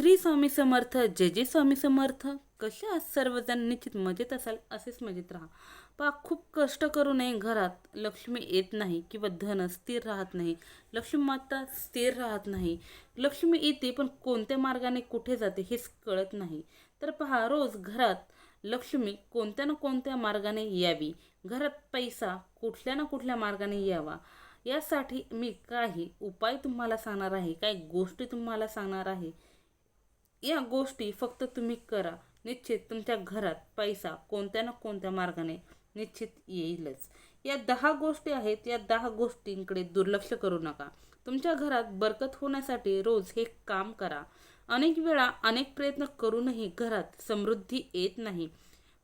श्री स्वामी समर्थ जे जे स्वामी समर्थ. कसे आज सर्वजण? निश्चित मजेत असाल असेच मजेत राहा. पहा खूप कष्ट करू नये घरात. लक्ष्मी येत नाही किंवा धन स्थिर राहत नाही. लक्ष्मी माता स्थिर राहत नाही. लक्ष्मी येते पण कोणत्या मार्गाने कुठे जाते हेच कळत नाही. तर पहा रोज घरात लक्ष्मी कोणत्या ना कोणत्या मार्गाने यावी? घरात पैसा कुठल्या ना कुठल्या मार्गाने यावा? यासाठी मी काही उपाय तुम्हाला सांगणार आहे काही गोष्टी तुम्हाला सांगणार आहे. या गोष्टी फक्त तुम्ही करा. निश्चित तुमच्या घरात पैसा कोणत्या ना कोणत्या मार्गाने निश्चित येईलच. या दहा गोष्टी आहेत या दहा गोष्टींकडे दुर्लक्ष करू नका. तुमच्या घरात बरकत होण्यासाठी रोज हे काम करा. अनेक वेळा अनेक प्रयत्न करूनही घरात समृद्धी येत नाही.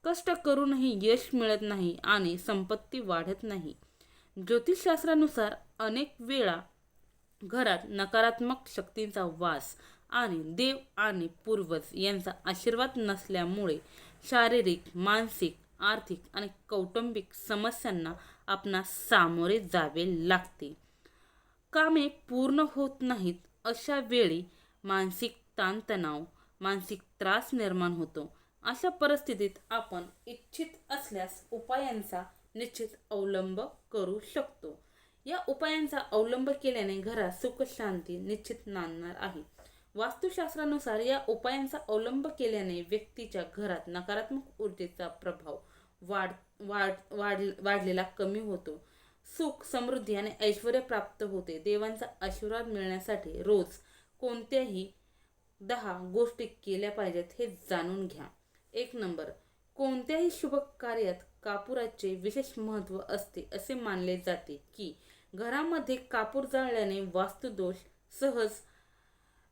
कष्ट करूनही यश मिळत नाही आणि संपत्ती वाढत नाही. ज्योतिषशास्त्रानुसार अनेक वेळा घरात नकारात्मक शक्तींचा वास आणि देव आणि पूर्वज यांचा आशीर्वाद नसल्यामुळे शारीरिक मानसिक आर्थिक आणि कौटुंबिक समस्यांना आपणास सामोरे जावे लागते. कामे पूर्ण होत नाहीत अशा वेळी मानसिक ताणतणाव मानसिक त्रास निर्माण होतो. अशा परिस्थितीत आपण इच्छित असल्यास उपायांचा निश्चित अवलंब करू शकतो. या उपायांचा अवलंब केल्याने घरात सुखशांती निश्चित नांदणार आहे. वास्तुशास्त्रानुसार या उपायांचा अवलंब केल्याने व्यक्तीच्या घरात नकारात्मक ऊर्जेचा प्रभाव वाढ वाढ वाढ वाढलेला कमी होतो. सुख समृद्धी आणि ऐश्वर प्राप्त होते. देवांचा आशीर्वाद मिळण्यासाठी रोज कोणत्याही दहा गोष्टी केल्या पाहिजेत हे जाणून घ्या. एक नंबर कोणत्याही शुभ कार्यात कापुराचे विशेष महत्त्व असते असे मानले जाते की घरामध्ये कापूर जाळल्याने वास्तुदोष सहज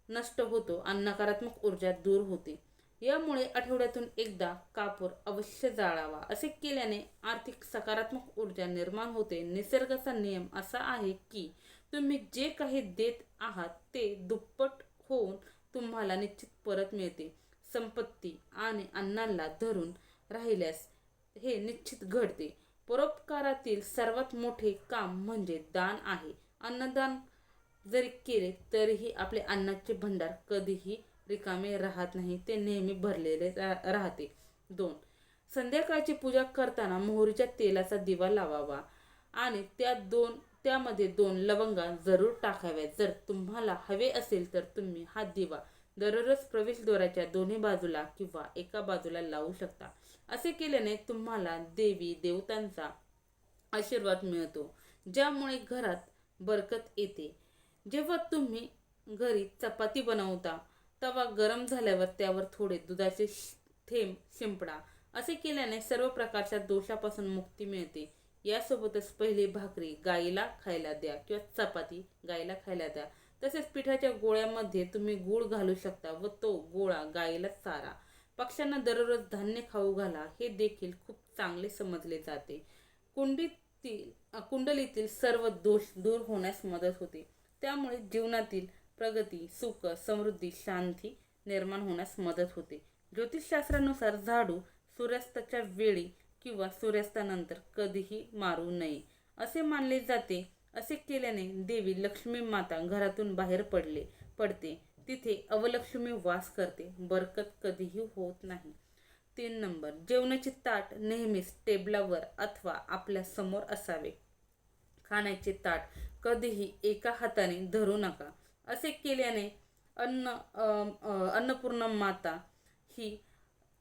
नष्ट होतो आणि नकारात्मक ऊर्जा दूर होते. यामुळे आठवड्यातून एकदा कापूर अवश्य जाळावा असे केल्याने आर्थिक सकारात्मक ऊर्जा निर्माण होते. निसर्गाचा नियम असा आहे की तुम्ही जे काही देत आहात ते दुप्पट होऊन तुम्हाला निश्चित परत मिळते. संपत्ती आणि अन्नाला धरून राहिल्यास हे निश्चित घडते. परोपकारातील सर्वात मोठे काम म्हणजे दान आहे. अन्नदान जरी केले तरीही आपले अन्नाचे भंडार कधीही रिकामे राहत नाही. ते नेहमी भरलेले रा- राहते. दोन संध्याकाळची पूजा करताना मोहरीच्या तेलाचा दिवा लावावा आणि त्या दोन त्यामध्ये दोन लवंगा जरूर टाकाव्यात. जर तुम्हाला हवे असेल तर तुम्ही हा दिवा दररोज प्रवेशद्वाराच्या दोन्ही बाजूला किंवा एका बाजूला लावू शकता. असे केल्याने तुम्हाला देवी देवतांचा आशीर्वाद मिळतो ज्यामुळे घरात बरकत येते. जेव्हा तुम्ही घरी चपाती बनवता तवा गरम झाल्यावर त्यावर थोडे दुधाचे थेंब शिंपडा असे केल्याने सर्व प्रकारच्या दोषापासून मुक्ती मिळते. यासोबतच पहिली भाकरी गाईला खायला द्या किंवा चपाती गाईला खायला द्या. तसेच पिठाच्या गोळ्यामध्ये तुम्ही गूळ घालू शकता व तो गोळा गाईला चारा. पक्ष्यांना दररोज धान्य खाऊ घाला हे देखील खूप चांगले समजले जाते. कुंडीतील कुंडलीतील सर्व दोष दूर होण्यास मदत होते. त्यामुळे जीवनातील प्रगती सुख समृद्धी शांती निर्माण होण्यास मदत होते. ज्योतिषशास्त्रानुसार झाडू सूर्यास्ताच्या वेळी किंवा सूर्यास्तानंतर कधीही मारू नये असे मानले जाते. असे केल्याने देवी लक्ष्मी माता घरातून बाहेर पडले पडते. तिथे अवलक्ष्मी वास करते. बरकत कधीही होत नाही. तीन नंबर. जेवणाचे ताट नेहमीच टेबलावर अथवा आपल्यासमोर असावे. खाण्याचे ताट कधीही एका हाताने धरू नका. असे केल्याने अन्न अन्नपूर्ण माता ही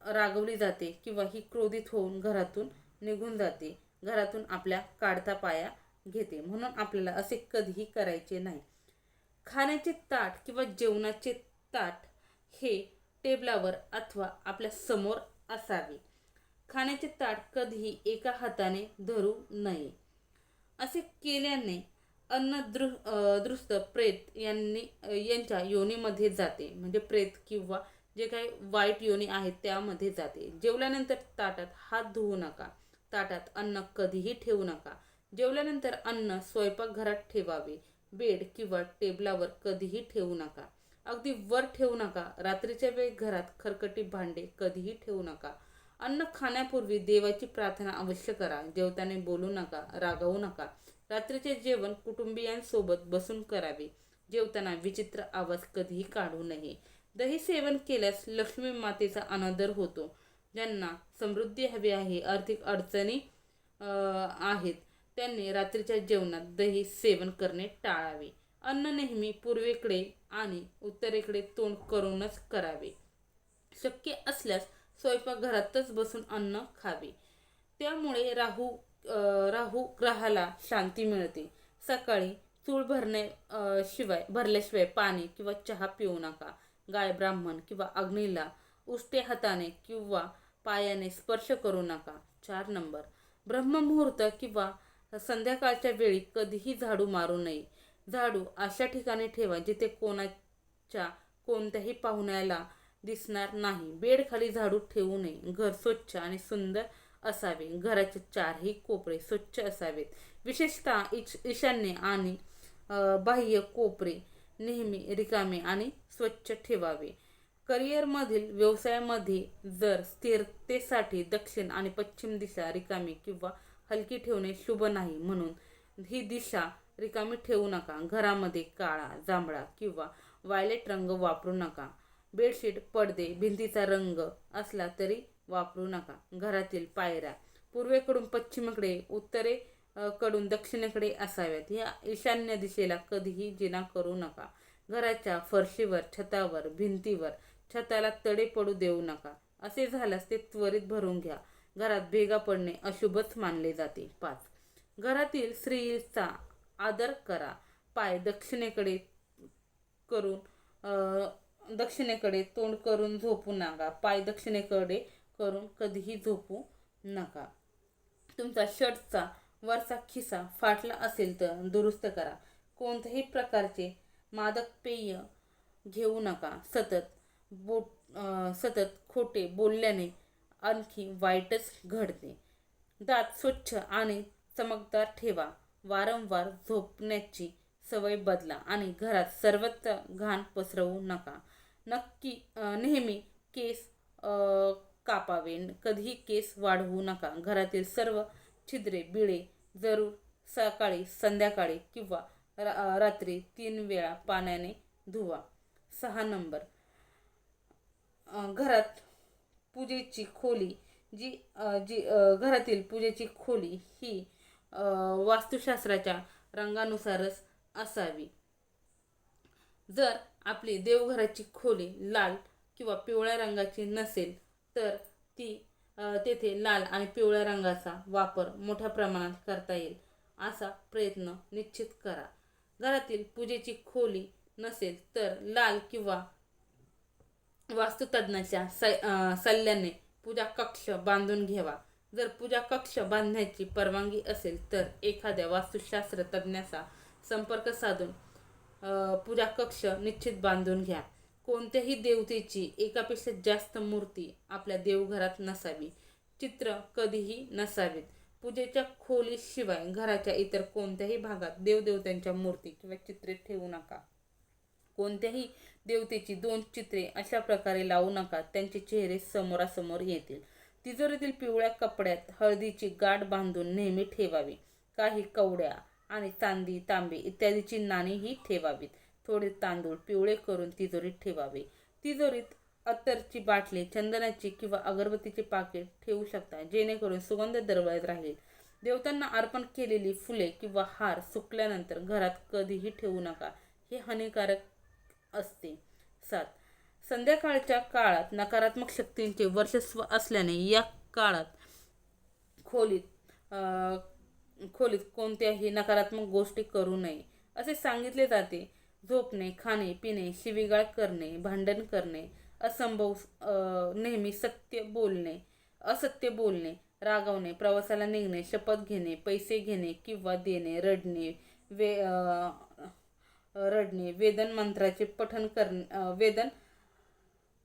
रागवली जाते किंवा ही क्रोधित होऊन घरातून निघून जाते. घरातून आपल्या काढता पाया घेते. म्हणून आपल्याला असे कधीही करायचे नाही. खाण्याचे ताट किंवा जेवणाचे ताट हे टेबलावर अथवा आपल्यासमोर असावे. खाण्याचे ताट कधीही एका हाताने धरू नये. असे केल्याने अन्न दृ दृस्त दृष्ट प्रेत यांनी यांच्या योनीमध्ये जाते. म्हणजे प्रेत किंवा जे काही वाईट योनी आहेत त्यामध्ये जाते. जेवल्यानंतर ताटात हात धुवू नका. ताटात अन्न कधीही ठेवू नका. जेवल्यानंतर अन्न स्वयंपाकघरात ठेवावे. बेड किंवा टेबलावर कधीही ठेवू नका. अगदी वर ठेवू नका. रात्रीच्या वेळी घरात खरकटी भांडे कधीही ठेवू नका. अन्न खाण्यापूर्वी देवाची प्रार्थना अवश्य करा. जेवताना बोलू नका रागवू नका. रात्रीचे जेवण कुटुंबियांसोबत बसून करावे. जेवताना विचित्र आवाज कधीही काढू नये. दही सेवन केल्यास लक्ष्मी मातेचा अनादर होतो. ज्यांना समृद्धी हवी आहे आर्थिक अडचणी आहेत त्यांनी रात्रीच्या जेवणात दही सेवन करणे टाळावे. अन्न नेहमी पूर्वेकडे आणि उत्तरेकडे तोंड करूनच करावे. शक्य असल्यास स्वयंपाकघरातच बसून अन्न खावे. त्यामुळे राहू राहू ग्रहाला शांती मिळते. सकाळी चूळ भरणे शिवाय भरल्याशिवाय पाणी किंवा चहा पिऊ नका. गाय ब्राह्मण किंवा अग्नीला उष्टे हाताने किंवा पायाने स्पर्श करू नका. चार नंबर. ब्रह्ममुहूर्त किंवा संध्याकाळच्या वेळी कधीही झाडू मारू नये. झाडू अशा ठिकाणी ठेवा जिथे कोणाच्या कोणत्याही पाहुण्याला दिसणार नाही. बेडखाली झाडू ठेवू नये. घर स्वच्छ आणि सुंदर असावे. घराचे चारही कोपरे स्वच्छ असावेत. विशेषतः ईश ईशान्य आणि बाह्य कोपरे नेहमी रिकामे आणि स्वच्छ ठेवावे. करिअरमधील व्यवसायामध्ये जर स्थिरतेसाठी दक्षिण आणि पश्चिम दिशा रिकामी किंवा हलकी ठेवणे शुभ नाही म्हणून ही दिशा रिकामी ठेवू नका. घरामध्ये काळा जांभळा किंवा वायलेट रंग वापरू नका. बेडशीट पडदे भिंतीचा रंग असला तरी वापरू नका. घरातील पायऱ्या. पूर्वेकडून पश्चिमेकडे उत्तरे कडून दक्षिणेकडे असाव्यात. या ईशान्य दिशेला कधीही जिना करू नका. घराच्या फरशीवर छतावर भिंतीवर छताला तडे पडू देऊ नका. असे झाल्यास ते त्वरित भरून घ्या. घरात भेगा पडणे अशुभच मानले जाते. पाच. घरातील स्त्रीचा आदर करा. पाय दक्षिणेकडे करून दक्षिणेकडे तोंड करून झोपू नका. पाय दक्षिणेकडे करून कधीही झोपू नका. तुमचा शर्टचा वरचा खिसा फाटला असेल तर दुरुस्त करा. कोणत्याही प्रकारचे मादक पेय घेऊ नका. सतत बोट सतत खोटे बोलल्याने आणखी वाईटच घडते. दात स्वच्छ आणि चमकदार ठेवा. वारंवार झोपण्याची सवय बदला आणि घरात सर्वत्र घाण पसरवू नका. नक्की नेहमी केस कापावे कधीही केस वाढवू नका. घरातील सर्व छिद्रे बिळे जरूर सकाळी संध्याकाळी किंवा रा- रात्री तीन वेळा पाण्याने धुवा. सहा नंबर. घरात पूजेची खोली जी जी घरातील पूजेची खोली ही वास्तुशास्त्राच्या रंगानुसारच असावी. जर आपली देवघराची खोली लाल किंवा पिवळ्या रंगाची नसेल तर ती तेथे लाल आणि पिवळ्या रंगाचा वापर मोठ्या प्रमाणात करता येईल असा प्रयत्न निश्चित करा. घरातील पूजेची खोली नसेल तर लाल किंवा वास्तुतज्ञाच्या स सल्ल्याने पूजा कक्ष बांधून घ्यावा. जर पूजा कक्ष बांधण्याची परवानगी असेल तर एखाद्या वास्तुशास्त्र तज्ज्ञाचा संपर्क साधून पूजा कक्ष निश्चित बांधून घ्या. कोणत्याही देवतेची एकापेक्षा जास्त मूर्ती आपल्या देवघरात नसावी. चित्र कधीही नसावीत. पूजेच्या खोलीशिवाय घराच्या इतर कोणत्याही भागात देवदेवतांच्या मूर्ती किंवा चित्रे ठेवू नका. कोणत्याही देवतेची दोन चित्रे अशा प्रकारे लावू नका त्यांचे चेहरे समोरासमोर येतील. तिजोरीतील पिवळ्या कपड्यात हळदीची गाठ बांधून नेहमी ठेवावी. काही कवड्या आणि चांदी तांबे इत्यादीची नाणीही ठेवावीत. थोडे तांदूळ पिवळे करून तिजोरीत ठेवावे. तिजोरीत अत्तरची बाटली चंदनाची किंवा अगरबत्तीचे पाकिट ठेवू शकता जेणेकरून सुगंध दरवळत राहील. देवतांना अर्पण केलेली फुले किंवा हार सुकल्यानंतर घरात कधीही ठेवू नका. हे हानिकारक असते. सात. संध्याकाळच्या काळात नकारात्मक शक्तींचे वर्चस्व असल्याने या काळात खोलीत खोलीत कोणत्याही नकारात्मक गोष्टी करू नये असे सांगितले जाते. झोपणे खाणे पिणे शिवीगाळ करणे भांडण करणे असंभव नेहमी सत्य बोलणे असत्य बोलणे रागवणे प्रवासाला निघणे शपथ घेणे पैसे घेणे किंवा देणे रडणे वे रडणे वेदन मंत्राचे पठण करणे वेदन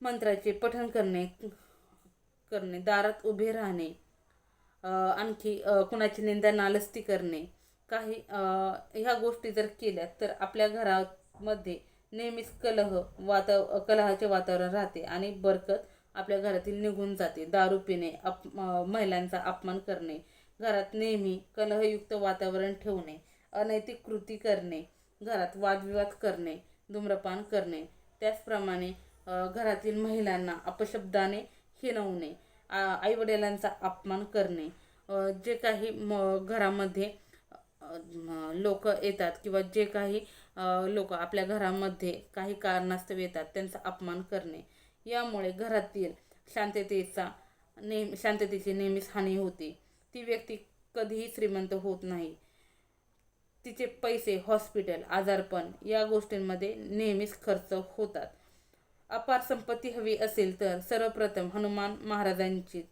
मंत्राचे पठण करणे करणे दारात उभे राहणे आणखी कुणाची निंदा नालस्ती करणे काही ह्या गोष्टी जर केल्या तर आपल्या घरात मध्ये नेहमीच कलह वाता कलहाचे वातावरण राहते आणि बरकत आपल्या घरातील निघून जाते. दारू पिणे अप महिलांचा अपमान करणे घरात नेहमी कलहयुक्त वातावरण ठेवणे अनैतिक कृती करणे घरात वादविवाद करणे धूम्रपान करणे त्याचप्रमाणे घरातील महिलांना अपशब्दाने हिणवणे आईवडिलांचा अपमान करणे जे काही म घरामध्ये लोक येतात किंवा जे काही लोक आपल्या घरामध्ये काही कारणास्तव येतात त्यांचा अपमान करणे. यामुळे घरातील शांततेचा नेहमी शांततेची नेहमीच हानी होते. ती व्यक्ती कधीही श्रीमंत होत नाही. तिचे पैसे हॉस्पिटल आजारपण या गोष्टींमध्ये नेहमीच खर्च होतात. अपार संपत्ती हवी असेल तर सर्वप्रथम हनुमान महाराजांची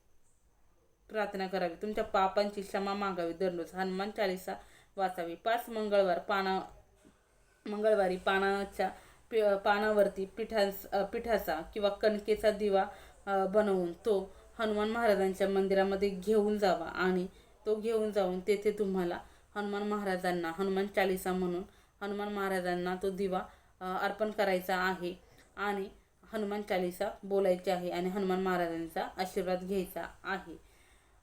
प्रार्थना करावी. तुमच्या पापांची क्षमा मागावी. दररोज हनुमान चालिसा वाचावी. पाच मंगळवार पाना मंगळवारी पानाच्या पि पानावरती पिठास पिठाचा किंवा कणकेचा दिवा बनवून तो हनुमान महाराजांच्या मंदिरामध्ये घेऊन जावा आणि तो घेऊन जाऊन तेथे तुम्हाला हनुमान महाराजांना हनुमान चालिसा म्हणून हनुमान महाराजांना तो दिवा अर्पण करायचा आहे आणि हनुमान चालिसा बोलायची आहे आणि हनुमान महाराजांचा आशीर्वाद घ्यायचा आहे.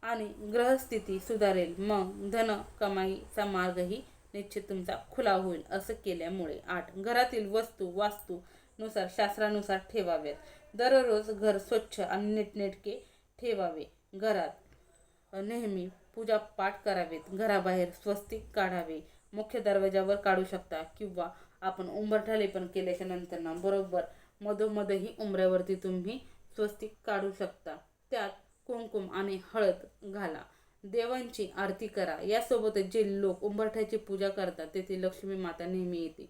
आणि ग्रहस्थिती सुधारेल. मग धन कमाईचा मार्गही निश्चित तुमचा खुला होईल असं केल्यामुळे आठ. घरातील वस्तू वास्तूनुसार शास्त्रानुसार ठेवाव्यात. दररोज घर स्वच्छ आणि नीटनेटके ठेवावे. घरात नेहमी पूजा पाठ करावेत. घराबाहेर स्वस्तिक काढावे. मुख्य दरवाजावर काढू शकता किंवा आपण उंबरठाले पण केल्याच्यानंतर ना बरोबर मधोमधही उंबऱ्यावरती तुम्ही स्वस्तिक काढू शकता. त्यात कुंकुम आणि हळद घाला. देवांची आरती करा. यासोबतच जे लोक उंबरठ्याची पूजा करतात तेथे लक्ष्मी माता नेहमी येते.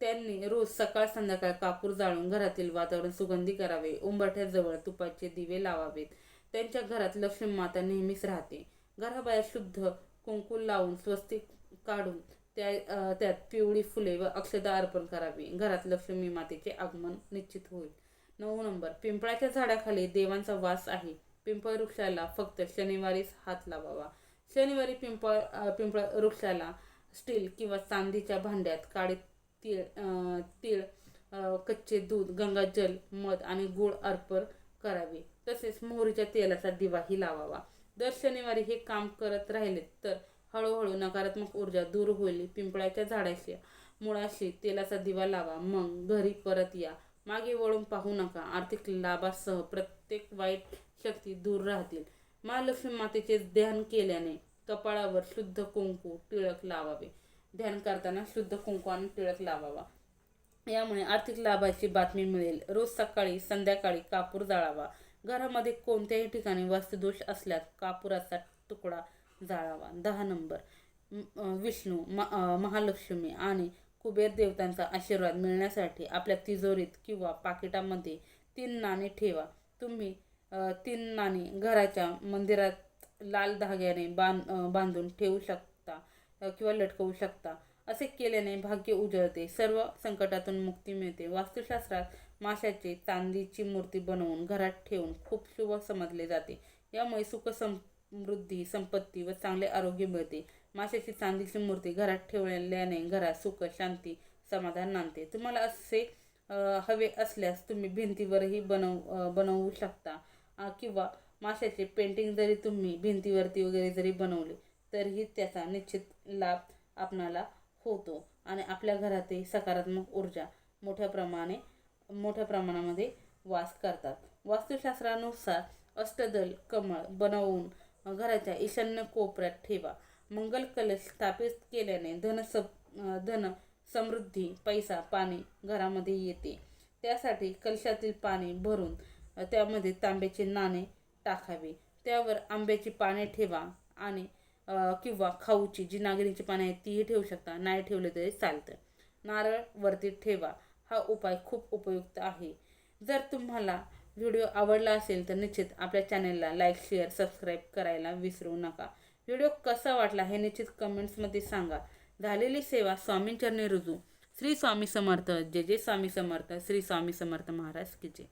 त्यांनी रोज सकाळ संध्याकाळ कापूर जाळून घरातील वातावरण सुगंधी करावे. उंबरठ्याजवळ तुपाचे दिवे लावावेत. त्यांच्या घरात लक्ष्मी माता नेहमीच राहते. घराबाहेर शुद्ध कुंकू लावून स्वस्तिक काढून त्या त्यात पिवळी फुले व अक्षदा अर्पण करावी. घरात लक्ष्मी मातेचे आगमन निश्चित होईल. नऊ नंबर. पिंपळाच्या झाडाखाली देवांचा वास आहे. पिंपळ वृक्षाला फक्त शनिवारीच हात लावावा. शनिवारी पिंपळ पिंपळ वृक्षाला स्टील किंवा चांदीच्या भांड्यात काळे तीळ तीळ कच्चे दूध गंगाजल मध आणि गुळ अर्पण करावे. तसेच मोहरीच्या तेलाचा दिवाही लावावा. दर शनिवारी हे काम करत राहिले तर हळूहळू नकारात्मक ऊर्जा दूर होईल. पिंपळाच्या झाडाशी मुळाशी तेलाचा दिवा लावा. मग घरी परत या. मागे वळून पाहू नका. आर्थिक लाभासह प्रत्येक वाईट शक्ती दूर राहतील. महालक्ष्मी मातेचे ध्यान केल्याने कपाळावर शुद्ध कुंकू टिळक लावावे. ध्यान करताना शुद्ध कुंकू आणि टिळक लावावा. यामुळे आर्थिक लाभाची बातमी मिळेल. रोज सकाळी संध्याकाळी कापूर जाळावा. घरामध्ये कोणत्याही ठिकाणी वास्तुदोष असल्यास कापुराचा तुकडा जाळावा. दहा नंबर. विष्णू महालक्ष्मी आणि कुबेर देवतांचा आशीर्वाद मिळण्यासाठी आपल्या तिजोरीत किंवा पाकिटामध्ये तीन नाणे ठेवा. तुम्ही तीन नाणी घराच्या मंदिरात लाल धाग्याने बांध बांधून ठेवू शकता किंवा लटकवू शकता. असे केल्याने भाग्य उजळते. सर्व संकटातून मुक्ती मिळते. वास्तुशास्त्रात माशाची चांदीची मूर्ती बनवून घरात ठेवून खूप शुभ समजले जाते. यामुळे सुख समृद्धी संपत्ती व चांगले आरोग्य मिळते. माशाची चांदीची मूर्ती घरात ठेवल्याने घरात सुख शांती समाधान नांदते. तुम्हाला असे हवे असल्यास तुम्ही भिंतीवरही बनव बनवू शकता. किंवा माशाचे पेंटिंग जरी तुम्ही भिंतीवरती वगैरे जरी बनवले तरीही त्याचा निश्चित लाभ आपणाला होतो. आणि आपल्या घरातही सकारात्मक ऊर्जा मोठ्या प्रमाणे मोठ्या प्रमाणामध्ये वास करतात. वास्तुशास्त्रानुसार अष्टदल कमळ बनवून घराच्या ईशान्य कोपऱ्यात ठेवा. मंगल कलश स्थापित केल्याने धन सप धन समृद्धी पैसा पाणी घरामध्ये येते. त्यासाठी कलशातील पाणी भरून त्यामध्ये तांब्याचे नाणे टाकावे. त्यावर आंब्याची पाने ठेवा आणि किंवा खाऊची जी नागरीची पाने आहेत तीही ठेवू शकता. नाही ठेवले तरी चालतं. नारळ वरती ठेवा. हा उपाय खूप उपयुक्त आहे. जर तुम्हाला व्हिडिओ आवडला असेल तर निश्चित आपल्या चॅनलला लाईक शेअर सबस्क्राईब करायला विसरू नका. व्हिडिओ कसा वाटला हे निश्चित कमेंट्समध्ये सांगा. झालेली सेवा स्वामींचरणी रुजू. श्री स्वामी समर्थ. जय जय स्वामी समर्थ. श्री स्वामी समर्थ महाराज की जय.